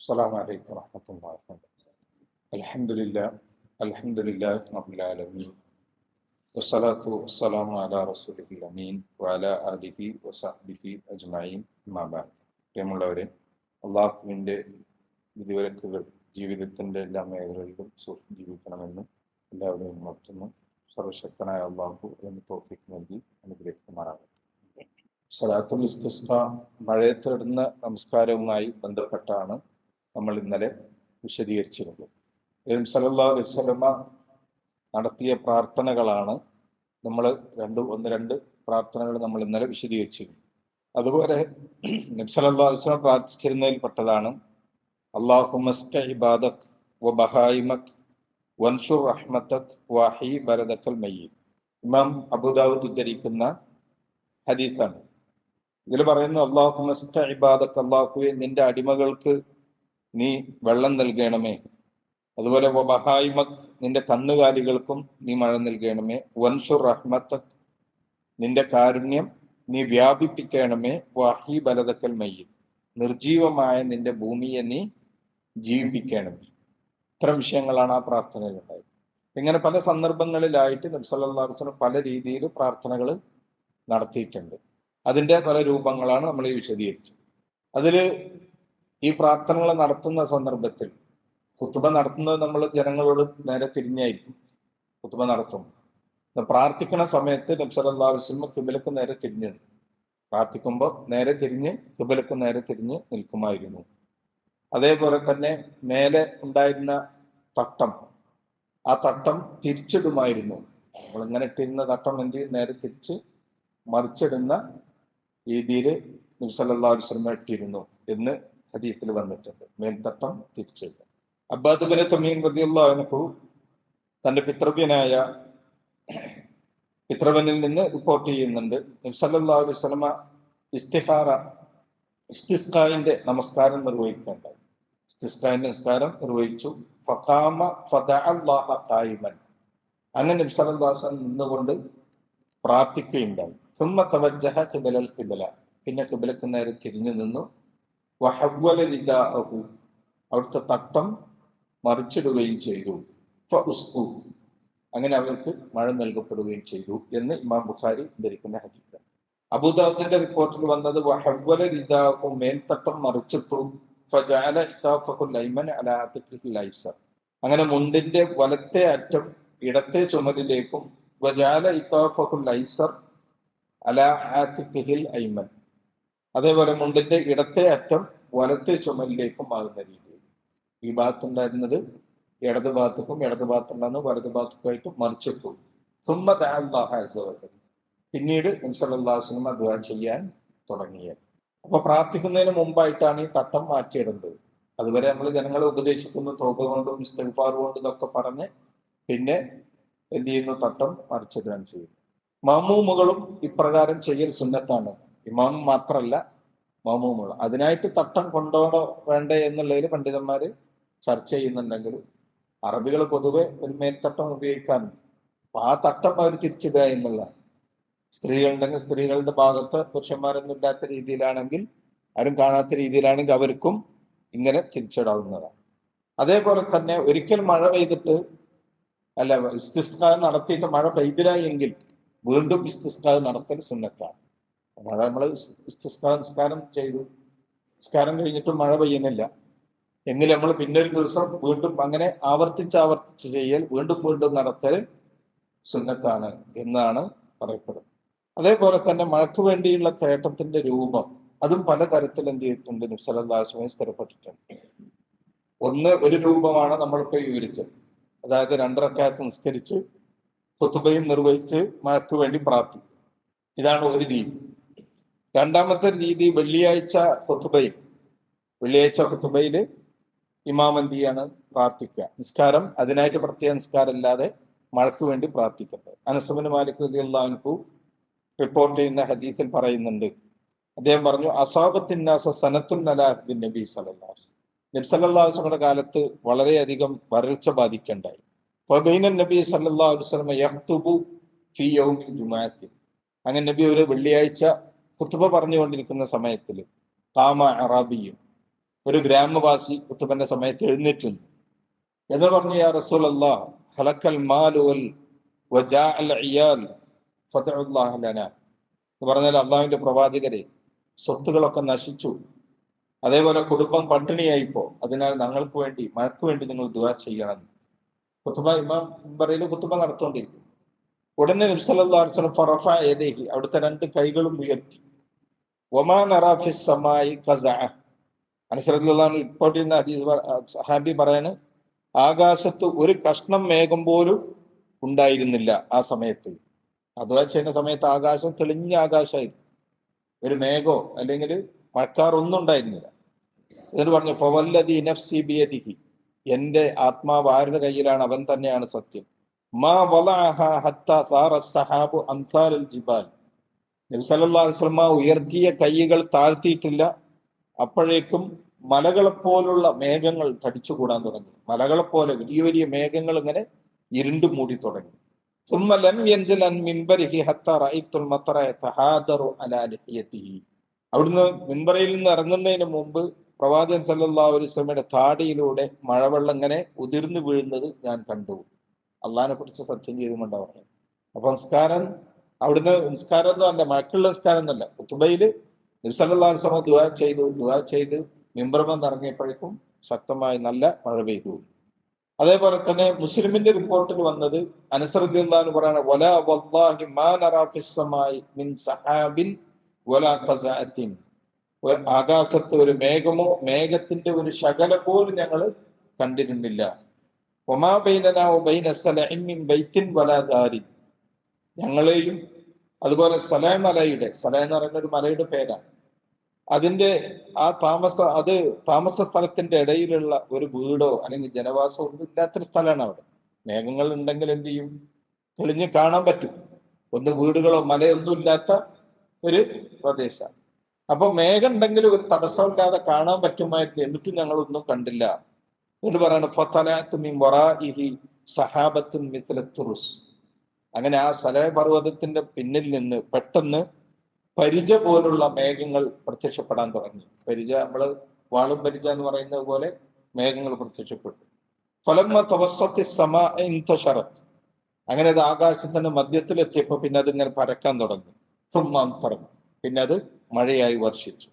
السلام عليكم ورحمة الله وبركاته الحمد لله الحمد لله رب العالمين والصلاة والسلام على رسوله الأمين وعلى آله وصحبه أجمعين ما بعد പ്രിയമുള്ളവരെ അള്ളാഹുവിൻ്റെ വിധിവിലക്കുകൾ ജീവിതത്തിൻ്റെ എല്ലാ മേഖലകളിലും സൂക്ഷിച്ച് ജീവിക്കണമെന്ന് എല്ലാവരെയും ഉണർത്തുന്നു സർവശക്തനായ അള്ളാഹു എന്ന് തോഫിക്ക് നൽകി അനുഗ്രഹിക്കുമാറാകട്ടെ സലാത്തുൽ ഇസ്തിസ്ക മഴയത്തിടുന്ന നമസ്കാരവുമായി ബന്ധപ്പെട്ടാണ് നമ്മൾ ഇന്നലെ വിശദീകരിച്ചിരുന്നത് നബി സല്ലല്ലാഹു അലൈഹി വസല്ലമ നടത്തിയ പ്രാർത്ഥനകളാണ് നമ്മൾ രണ്ട് ഒന്ന് രണ്ട് പ്രാർത്ഥനകൾ നമ്മൾ ഇന്നലെ വിശദീകരിച്ചിരുന്നു. അതുപോലെ നബി സല്ലല്ലാഹു അലൈഹി വസല്ലം പ്രാർത്ഥിച്ചിരുന്നതിൽ പെട്ടതാണ് അള്ളാഹുമസ്ക ഇബാദക് വ ബഹായിമക് വൻഷുർ റഹ്മത്തക് വാഹി ബരദക്കൽ മയ്യീദ് ഇമാം അബുദാവുദ് ഉദ്ധരിക്കുന്ന ഹദീസാണ്. ഇതിൽ പറയുന്നു അള്ളാഹുമസ്ക ഇബാദക് അള്ളാഹുവെ നിന്റെ അടിമകൾക്ക് നീ വെള്ളം നൽകണമേ. അതുപോലെ വബഹായിമക് നിന്റെ കന്നുകാലികൾക്കും നീ മഴ നൽകണമേ. വൻഷുർ റഹ്മത്തക് നിന്റെ കാരുണ്യം നീ വ്യാപിപ്പിക്കണമേ. വാഹി ബലതക്കൽ മയ്യിൽ നിർജീവമായ നിന്റെ ഭൂമിയെ നീ ജീവിപ്പിക്കണമേ. ഇത്തരം വിഷയങ്ങളാണ് ആ പ്രാർത്ഥനയിൽ ഉണ്ടായത്. ഇങ്ങനെ പല സന്ദർഭങ്ങളിലായിട്ട് നബ്സല്ലാസ്ലം പല രീതിയിൽ പ്രാർത്ഥനകൾ നടത്തിയിട്ടുണ്ട്. അതിന്റെ പല രൂപങ്ങളാണ് നമ്മൾ ഈ വിശദീകരിച്ചത്. അതിൽ ഈ പ്രാർത്ഥനകൾ നടത്തുന്ന സന്ദർഭത്തിൽ കുത്തുബ നടത്തുന്നത് നമ്മൾ ജനങ്ങളോട് നേരെ തിരിഞ്ഞായിരിക്കും കുത്തുബ നടത്തും പ്രാർത്ഥിക്കുന്ന സമയത്ത് നബ്സല്ലാസ്ലം കിബിലക്ക് നേരെ തിരിഞ്ഞത്. പ്രാർത്ഥിക്കുമ്പോൾ നേരെ തിരിഞ്ഞ് കിബിലക്ക് നേരെ തിരിഞ്ഞ് നിൽക്കുമായിരുന്നു. അതേപോലെ തന്നെ മേലെ ഉണ്ടായിരുന്ന തട്ടം ആ തട്ടം തിരിച്ചിടുമായിരുന്നു. നമ്മൾ ഇങ്ങനെ ഇട്ടിരുന്ന തട്ടം എന്ത്? നേരെ തിരിച്ച് മറിച്ചിടുന്ന രീതിയിൽ നബ്സല്ലാസ്ലമ ഇട്ടിരുന്നു എന്ന് ഹദീത്തിൽ വന്നിട്ടുണ്ട്. മേൽത്തട്ടം തിരിച്ചെഴുതാൻ. അബ്ബാദുബിനെ തമീൻ റതിയുള്ളഹു തന്റെ പിതൃവ്യനായ പിതൃവനിൽ നിന്ന് റിപ്പോർട്ട് ചെയ്യുന്നുണ്ട്. നിസലല്ലാഹു അലൈഹി സ്വലമ ഇസ്തിഫാറ ഇസ്തിസ്കായിന്റെ നമസ്കാരം നിർവഹിക്കേണ്ടായി. ഇസ്തിസ്കായിന്റെ നമസ്കാരം നിർവഹിച്ചു. ഫഖാമ ഫതഅല്ലാഹ ഖായിമൻ. അങ്ങനെ നിസലല്ലാഹു നിന്നുകൊണ്ട് പ്രാർത്ഥിക്കുകയുണ്ടായി. തുമ്മ തവജ്ജഹ കിബലൽ കിബല പിന്നെ കിബലക്ക് നേരെ തിരിഞ്ഞു നിന്നു. വഹവ്വല ലിദാഅഹു അവിടുത്തെ തട്ടം മറിച്ചിടുകയും ചെയ്തു. ഫഉസ്കു അങ്ങനെ അവർക്ക് മഴ നൽകപ്പെടുകയും ചെയ്തു എന്ന് ഇമാം ബുഖാരി ധരിക്കുന്ന ഹദീസ്. അബുദാബിന്റെ റിപ്പോർട്ടിൽ വന്നത് വഹവ്വല ലിദാഅഹു മേൽത്തട്ടം മറിച്ചിട്ടു. അങ്ങനെ മുണ്ടിന്റെ വലത്തെ അറ്റം ഇടത്തെ ചുമലിലേക്കും വജാല ഇതാഫഹുൽ ഐസർ അല ആത്തിഖിൽ ഐമൻ. അതേപോലെ മുണ്ടിന്റെ ഇടത്തെ അറ്റം വലത്തെ ചുമലിലേക്കും ആകുന്ന രീതിയിൽ. ഈ ഭാഗത്തുണ്ടായിരുന്നത് ഇടത് ഭാഗത്തേക്കും ഇടത് ഭാഗത്തുണ്ടാകുന്ന വലത് ഭാഗത്തേക്കുമായിട്ട് മറിച്ചിട്ടു. തുമ്മ പിന്നീട് നിംസലാസ്ലം ദുആ ചെയ്യാൻ തുടങ്ങിയത്. അപ്പൊ പ്രാർത്ഥിക്കുന്നതിന് മുമ്പായിട്ടാണ് ഈ തട്ടം മാറ്റിയിടുന്നത് അതുവരെ നമ്മൾ ജനങ്ങളെ ഉപദേശിക്കുന്നു തോപ കൊണ്ടും ഇസ്തഫാർ കൊണ്ടും ഇതൊക്കെ പറഞ്ഞ് പിന്നെ എന്ത് ചെയ്യുന്നു? തട്ടം മറിച്ചിടുകയാണ് ചെയ്യുന്നത്. മാമൂമുകളും ഇപ്രകാരം ചെയ്യൽ സുന്നത്താണ് ഇമാം മാത്രമല്ല മാമൂമുകൾ. അതിനായിട്ട് തട്ടം കൊണ്ടോണോ വേണ്ടേ എന്നുള്ളതിൽ പണ്ഡിതന്മാര് ചർച്ച ചെയ്യുന്നുണ്ടെങ്കിലും അറബികൾ പൊതുവെ ഒരു മേൽത്തട്ടം ഉപയോഗിക്കാറുണ്ട്. അപ്പൊ ആ തട്ടം അവർ തിരിച്ചിടുക എന്നുള്ള. സ്ത്രീകളുണ്ടെങ്കിൽ സ്ത്രീകളുടെ ഭാഗത്ത് പുരുഷന്മാരൊന്നും ഇല്ലാത്ത രീതിയിലാണെങ്കിൽ ആരും കാണാത്ത രീതിയിലാണെങ്കിൽ അവർക്കും ഇങ്ങനെ തിരിച്ചിടാവുന്നതാണ്. അതേപോലെ തന്നെ ഒരിക്കൽ മഴ പെയ്തിട്ട് അല്ല ഇസ്തിസ്കാരം നടത്തിയിട്ട് മഴ പെയ്തില്ല എങ്കിൽ വീണ്ടും ഇസ്തിസ്കാരം നടത്തൽ സുന്നത്താണ്. മഴ നമ്മൾ സ്നാനം ചെയ്തു. നിസ്കാരം കഴിഞ്ഞിട്ട് മഴ പെയ്യുന്നില്ല. എങ്കിൽ നമ്മൾ പിന്നൊരു ദിവസം വീണ്ടും അങ്ങനെ ആവർത്തിച്ച് ആവർത്തിച്ച് ചെയ്യൽ വീണ്ടും വീണ്ടും നടത്തൽ സുന്നത്താണ് എന്നാണ് പറയപ്പെടുന്നത്. അതേപോലെ തന്നെ മഴയ്ക്ക് വേണ്ടിയുള്ള തേട്ടത്തിന്റെ രൂപം അതും പലതരത്തിൽ എന്ത് ചെയ്തിട്ടുണ്ട്? നിസ്സലാസ്വമി സ്ഥിരപ്പെട്ടിട്ടുണ്ട്. ഒന്ന് ഒരു രൂപമാണ് നമ്മളിപ്പോൾ വിവരിച്ചത്. അതായത് രണ്ടരക്കാലത്ത് നിസ്കരിച്ച് കുത്തുബയും നിർവഹിച്ച് മഴയ്ക്ക് വേണ്ടി പ്രാർത്ഥിക്കും ഇതാണ് ഒരു രീതി. രണ്ടാമത്തെ രീതി വെള്ളിയാഴ്ച ഹൊത്തുബയിൽ വെള്ളിയാഴ്ച ഹൊത്തുബയിൽ ഇമാം പ്രാർത്ഥിക്കുക. നിസ്കാരം അതിനായിട്ട് പ്രത്യേക നിസ്കാരം അല്ലാതെ മഴയ്ക്ക് വേണ്ടി പ്രാർത്ഥിക്കുന്നത് അനസബിന് മാലിക് അള്ളാഹു റിപ്പോർട്ട് ചെയ്യുന്ന ഹദീസിൽ പറയുന്നുണ്ട്. അദ്ദേഹം പറഞ്ഞു അസാബത്തിന്നാസ സനത്തുൻ നബി സലല്ലാഹു നബി സല്ലാസ്ലമിയുടെ കാലത്ത് വളരെയധികം വരൾച്ച ബാധിക്കണ്ടായി. ഫബൈനൻ നബി വസല്ലം യഖ്തുബു ഫി യൗമിൽ ജുമാഅത്തി അങ്ങനെ നബി ഒരു വെള്ളിയാഴ്ച ഖുത്ബ പറഞ്ഞുകൊണ്ടിരിക്കുന്ന സമയത്തിൽ താമ അറാബിയും ഒരു ഗ്രാമവാസി കുത്തുബന്റെ സമയത്ത് എഴുന്നേറ്റുന്നു. എന്ന് പറഞ്ഞു യാ റസൂൽ അല്ലാ ഹലക്കൽ മാലുവൽ എന്ന് പറഞ്ഞാൽ അള്ളാഹുവിന്റെ പ്രവാചകരെ സ്വത്തുകളൊക്കെ നശിച്ചു. അതേപോലെ കുടുംബം പട്ടിണിയായിപ്പോ അതിനാൽ ഞങ്ങൾക്ക് വേണ്ടി മഴക്ക് വേണ്ടി നിങ്ങൾ ദുആ ചെയ്യണം. കുത്തുബ ഇമാം പറയിൽ കുത്തുബ നടത്തുകൊണ്ടിരിക്കും ഉടനെ നബ്സല്ലാ അവിടുത്തെ രണ്ട് കൈകളും ഉയർത്തി. ഒമാൻ അറാഫിസ് സമായി ഖസ അനുസരത്തിലുള്ള റിപ്പോർട്ട് ചെയ്യുന്ന ഹദീസ് സഹാബി പറയാണ് ആകാശത്ത് ഒരു കഷ്ണം മേഘം പോലും ഉണ്ടായിരുന്നില്ല ആ സമയത്ത്. അഥവാ ചെയ്യുന്ന സമയത്ത് ആകാശം തെളിഞ്ഞ ആകാശമായിരുന്നു. ഒരു മേഘോ അല്ലെങ്കിൽ മഴക്കാർ ഒന്നും ഉണ്ടായിരുന്നില്ല. എന്നിട്ട് പറഞ്ഞു ഫവല്ലദി നഫ്സി ബിയദിഹി. എന്റെ ആത്മാവ് ആരുടെ കയ്യിലാണ്? അവൻ തന്നെയാണ് സത്യം. മാ വലാഹ ഹത്ത സാറ സഹാബു ജിബാൽ. നബ്സല്ലാ ഉയർത്തിയ കൈകൾ താഴ്ത്തിയിട്ടില്ല. അപ്പോഴേക്കും മലകളെപ്പോലുള്ള മേഘങ്ങൾ തടിച്ചുകൂടാൻ തുടങ്ങി. മലകളെപ്പോലെ വലിയ വലിയ മേഘങ്ങൾ ഇങ്ങനെ ഇരുണ്ടു മൂടി തുടങ്ങി. അവിടുന്ന് മിൻബറയിൽ നിന്ന് ഇറങ്ങുന്നതിന് മുമ്പ് പ്രവാചകൻ സല്ലാ അലുസ്ലമയുടെ താടിയിലൂടെ മഴവെള്ളം ഇങ്ങനെ ഉതിർന്നു വീഴുന്നത് ഞാൻ കണ്ടു. അള്ളഹാനെ കുറിച്ച് സത്യം ചെയ്തുകൊണ്ടാണ് പറഞ്ഞത് അപ്പൊ സംസ്കാരം അവിടുന്ന് നിസ്കാരം ഒന്നും അല്ല മഴക്കുള്ള നിസ്കാരം എന്നല്ല. കുത്തുബയിൽ നബി സമ ദുആ ചെയ്തു ദുആ ചെയ്ത് മിമ്പ്രമെന്ന് ഇറങ്ങിയപ്പോഴേക്കും ശക്തമായി നല്ല മഴ പെയ്തു. അതേപോലെ തന്നെ മുസ്ലിമിന്റെ റിപ്പോർട്ടിൽ വന്നത് അനുസൃതിന്ന് പറയാണ് വല വല്ലാഹി മിൻ സഹാബിൻ ഖസാഅത്തിൻ. ആകാശത്ത് ഒരു മേഘമോ മേഘത്തിന്റെ ഒരു ശകല പോലും ഞങ്ങൾ കണ്ടിരുന്നില്ല. ഒമാ ബൈനനാ ബൈന സലഇൻ മിൻ ബൈത്തിൻ വലാ ഞങ്ങളെയും അതുപോലെ സലായ് മലയുടെ സലായ് എന്ന് പറയുന്ന ഒരു മലയുടെ പേരാണ്. അതിന്റെ ആ താമസ അത് താമസ സ്ഥലത്തിന്റെ ഇടയിലുള്ള ഒരു വീടോ അല്ലെങ്കിൽ ജനവാസമോ ഒന്നും ഇല്ലാത്തൊരു സ്ഥലമാണ് അവിടെ. മേഘങ്ങൾ ഉണ്ടെങ്കിൽ എന്ത് ചെയ്യും? തെളിഞ്ഞ് കാണാൻ പറ്റും. ഒന്ന് വീടുകളോ മലയൊന്നും ഇല്ലാത്ത ഒരു പ്രദേശമാണ്. അപ്പൊ മേഘം ഉണ്ടെങ്കിൽ ഒരു തടസ്സമില്ലാതെ കാണാൻ പറ്റുമായിരുന്നു എന്നിട്ടും ഞങ്ങൾ ഒന്നും കണ്ടില്ല. എന്നിട്ട് പറയണം ഇഹി സഹാബത്തും മിഥല തുറുസ് അങ്ങനെ ആ സലയ പർവതത്തിന്റെ പിന്നിൽ നിന്ന് പെട്ടെന്ന് പരിച പോലുള്ള മേഘങ്ങൾ പ്രത്യക്ഷപ്പെടാൻ തുടങ്ങി. പരിച നമ്മൾ വാളും പരിച എന്ന് പറയുന്നത് പോലെ മേഘങ്ങൾ പ്രത്യക്ഷപ്പെട്ടു. ഫലമ്മ തവസത്തി സമ ഇന്ധരത് അങ്ങനെ അത് ആകാശത്തിന്റെ മധ്യത്തിലെത്തിയപ്പോ പിന്നെ അതിങ്ങനെ പരക്കാൻ തുടങ്ങി. തുമ്മാന്തരം പിന്നെ അത് മഴയായി വർഷിച്ചു.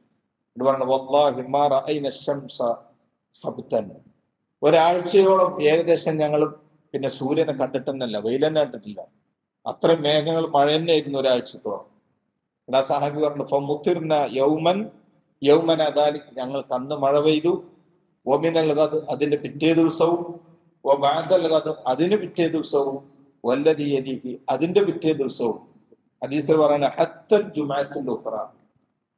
ഒരാഴ്ചയോളം ഏകദേശം ഞങ്ങൾ പിന്നെ സൂര്യനെ കണ്ടിട്ടെന്നല്ല വെയിലെന്നെ കണ്ടിട്ടില്ല. അത്രയും മേഘങ്ങൾ മഴ തന്നെയായിരുന്നു ഒരാഴ്ചത്തോളം. എടാ സാഹബി പറഞ്ഞു ഫമുത്തിർന യൗമൻ യൗമൻ അദാലി ഞങ്ങൾക്ക് അന്ന് മഴ പെയ്തു. ഒമിനൽ ഗദ് അതിന്റെ പിറ്റേ ദിവസവും ഒ ബാദൽ ഗദ് അതിന് പിറ്റേ ദിവസവും വല്ലതി അതിന്റെ പിറ്റേ ദിവസവും. ഹദീസിൽ പറയുന്ന ഹത്തൽ ജുമാഅത്തുൽ ഉഖറ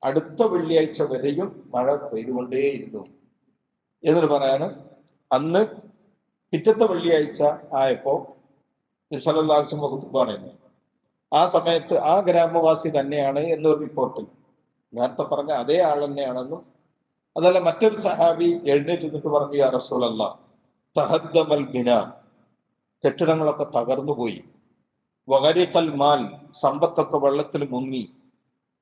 അടുത്ത വെള്ളിയാഴ്ച വരെയും മഴ പെയ്തുകൊണ്ടേയിരുന്നു. എന്നിട്ട് പറയാണ് അന്ന് പിറ്റത്തെ വെള്ളിയാഴ്ച ആയപ്പോ സലല്ലാസ്വം വകുപ്പ് പറയുന്നത്. ആ സമയത്ത് ആ ഗ്രാമവാസി തന്നെയാണ് എന്നൊരു റിപ്പോർട്ട്. നേരത്തെ പറഞ്ഞ അതേ ആൾ തന്നെയാണെന്നും അതല്ല മറ്റൊരു സഹാബി എഴുന്നേറ്റ് നിന്നിട്ട് പറഞ്ഞു യാ റസൂലല്ല തഹദ്ദമൽ ബിന. കെട്ടിടങ്ങളൊക്കെ തകർന്നുപോയി വകരിക്കൽ മാൽ സമ്പത്തൊക്കെ വെള്ളത്തിൽ മുങ്ങി.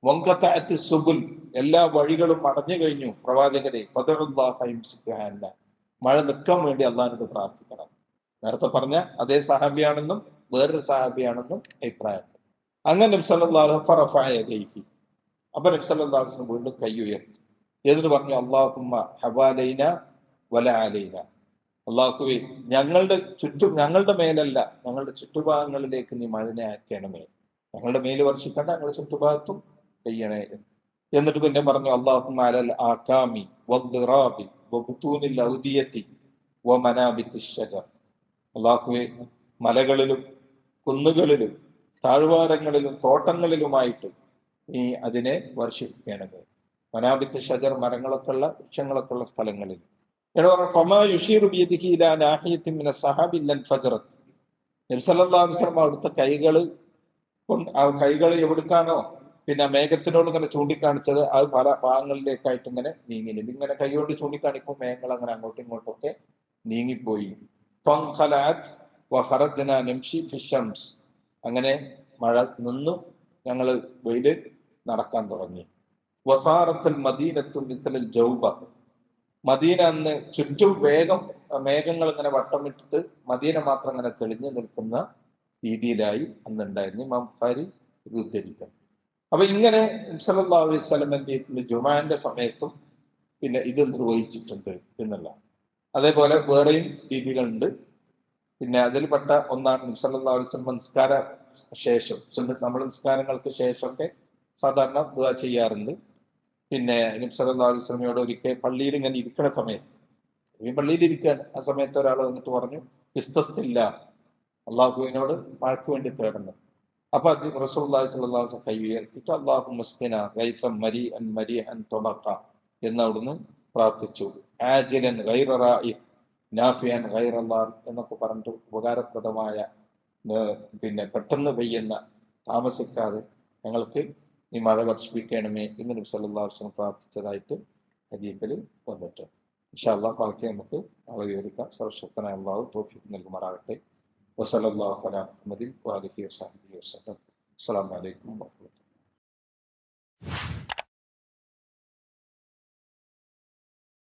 വങ്കത്തായത്തി സുബുൽ എല്ലാ വഴികളും അടഞ്ഞു കഴിഞ്ഞു. പ്രവാചകരെ പതറുല്ലാഹിംസിക്കാല്ല മഴ നിൽക്കാൻ വേണ്ടി അള്ളാഹിനോട് പ്രാർത്ഥിക്കണം. നേരത്തെ പറഞ്ഞ അതേ സഹാബിയാണെന്നും വേറൊരു സഹാബിയാണെന്നും അഭിപ്രായം. അങ്ങനെ നബ്സല്ലാഹി അപ്പൊ നബ്സല്ലാഹുസ്ലം വീണ്ടും കൈ ഉയർത്തി. എന്നിട്ട് പറഞ്ഞു അള്ളാഹുമ്മ ഹവാലൈന വല അലൈന. അള്ളാഹുവെ ഞങ്ങളുടെ ചുറ്റും ഞങ്ങളുടെ മേലല്ല ഞങ്ങളുടെ ചുറ്റുഭാഗങ്ങളിലേക്ക് നീ മഴനെ അയക്കണമേ ഞങ്ങളുടെ മേൽ വർഷിക്കണ്ട ഞങ്ങളുടെ ചുറ്റുഭാഗത്തും കഴിയണേ എന്നിട്ട് പിന്നെ പറഞ്ഞു അള്ളാഹുമ്മ അലൽ വദ്ദിറാബി വബുത്തൂനിൽ ഔദിയത്തി വമനാബിത്തി ഷജർ അള്ളാഹുവെ മലകളിലും കുന്നുകളിലും താഴ്വാരങ്ങളിലും തോട്ടങ്ങളിലുമായിട്ട് നീ അതിനെ വർഷിപ്പിക്കണമേ മനാബിത്ത് ഷജർ മരങ്ങളൊക്കെ ഉള്ള വൃക്ഷങ്ങളൊക്കെ ഉള്ള സ്ഥലങ്ങളിൽ അവിടുത്തെ കൈകൾ ആ കൈകൾ എവിടുക്കാണോ പിന്നെ മേഘത്തിനോട് ഇങ്ങനെ ചൂണ്ടിക്കാണിച്ചത് അത് പല ഭാഗങ്ങളിലേക്കായിട്ട് ഇങ്ങനെ നീങ്ങി. ഇങ്ങനെ കൈകൊണ്ട് ചൂണ്ടിക്കാണിക്കുമ്പോൾ മേഘങ്ങൾ അങ്ങനെ അങ്ങോട്ടും ഇങ്ങോട്ടും ഒക്കെ നീങ്ങിപ്പോയി. അങ്ങനെ മഴ നിന്നു ഞങ്ങൾ വെയിൽ നടക്കാൻ തുടങ്ങി. വസാറത്തിൽ മദീനത്തും മിത്തലിൽ ജൗബ. മദീന അന്ന് ചുറ്റും വേഗം മേഘങ്ങൾ ഇങ്ങനെ വട്ടമിട്ടിട്ട് മദീന മാത്രം ഇങ്ങനെ തെളിഞ്ഞു നിൽക്കുന്ന രീതിയിലായി അന്നുണ്ടായിരുന്നു ഇമാം ഇത് ഉദ്ധരിക്കുന്നത്. അപ്പൊ ഇങ്ങനെ സല്ലല്ലാഹു അലൈഹി സ്വലമന്റെ ജുമാന്റെ സമയത്തും പിന്നെ ഇത് നിർവഹിച്ചിട്ടുണ്ട് എന്നുള്ള അതേപോലെ വേറെയും രീതികളുണ്ട്. പിന്നെ അതിൽപ്പെട്ട ഒന്നാണ് നബ്സല്ലാ അലൈഹി വസല്ലം നിസ്കാര ശേഷം. നമ്മൾ നിസ്കാരങ്ങൾക്ക് ശേഷമൊക്കെ സാധാരണ ദുആ ചെയ്യാറുണ്ട്. പിന്നെ നബ്സല്ലാ ഒരിക്കൽ പള്ളിയിൽ ഇങ്ങനെ ഇരിക്കണ സമയത്ത് ഈ പള്ളിയിൽ ഇരിക്കുകയാണ്. ആ സമയത്ത് ഒരാൾ വന്നിട്ട് പറഞ്ഞു ഇസ്തസ്തില്ല അള്ളാഹുവിനോട് മഴയ്ക്ക് വേണ്ടി തേടുന്നു അപ്പൊ അത് വസല്ലം കൈ ഉയർത്തിയിട്ട് അള്ളാഹു മുസ്തിന മരി അൻ മരി അൻ തൊബക്ക എന്ന് അവിടുന്ന് പ്രാർത്ഥിച്ചു. ആജിലൻ നാഫിയൻ ഗൈറല്ലാർ എന്നൊക്കെ പറഞ്ഞിട്ട് ഉപകാരപ്രദമായ പിന്നെ പെട്ടെന്ന് പെയ്യുന്ന താമസിക്കാതെ ഞങ്ങൾക്ക് ഈ മഴ വർഷിപ്പിക്കണമേ എന്ന് നബി അലൈഹി വസല്ലം പ്രാർത്ഥിച്ചതായിട്ട് അജീത്തിൽ വന്നിട്ട്. ഇൻഷാ അള്ളാഹ് ബാക്കി നമുക്ക് നാളെ വിവരിക്കാം. സർവശക്തനായ അള്ളാഹു തോഫിക്ക് നൽകുമാറാകട്ടെ. വസല്ലല്ലാഹു അലാ മുഹമ്മദിൻ വാലിഹി വസാഹി വസല്ലം. അസ്സലാമു അലൈക്കും വറഹ്മത്തുള്ളാഹി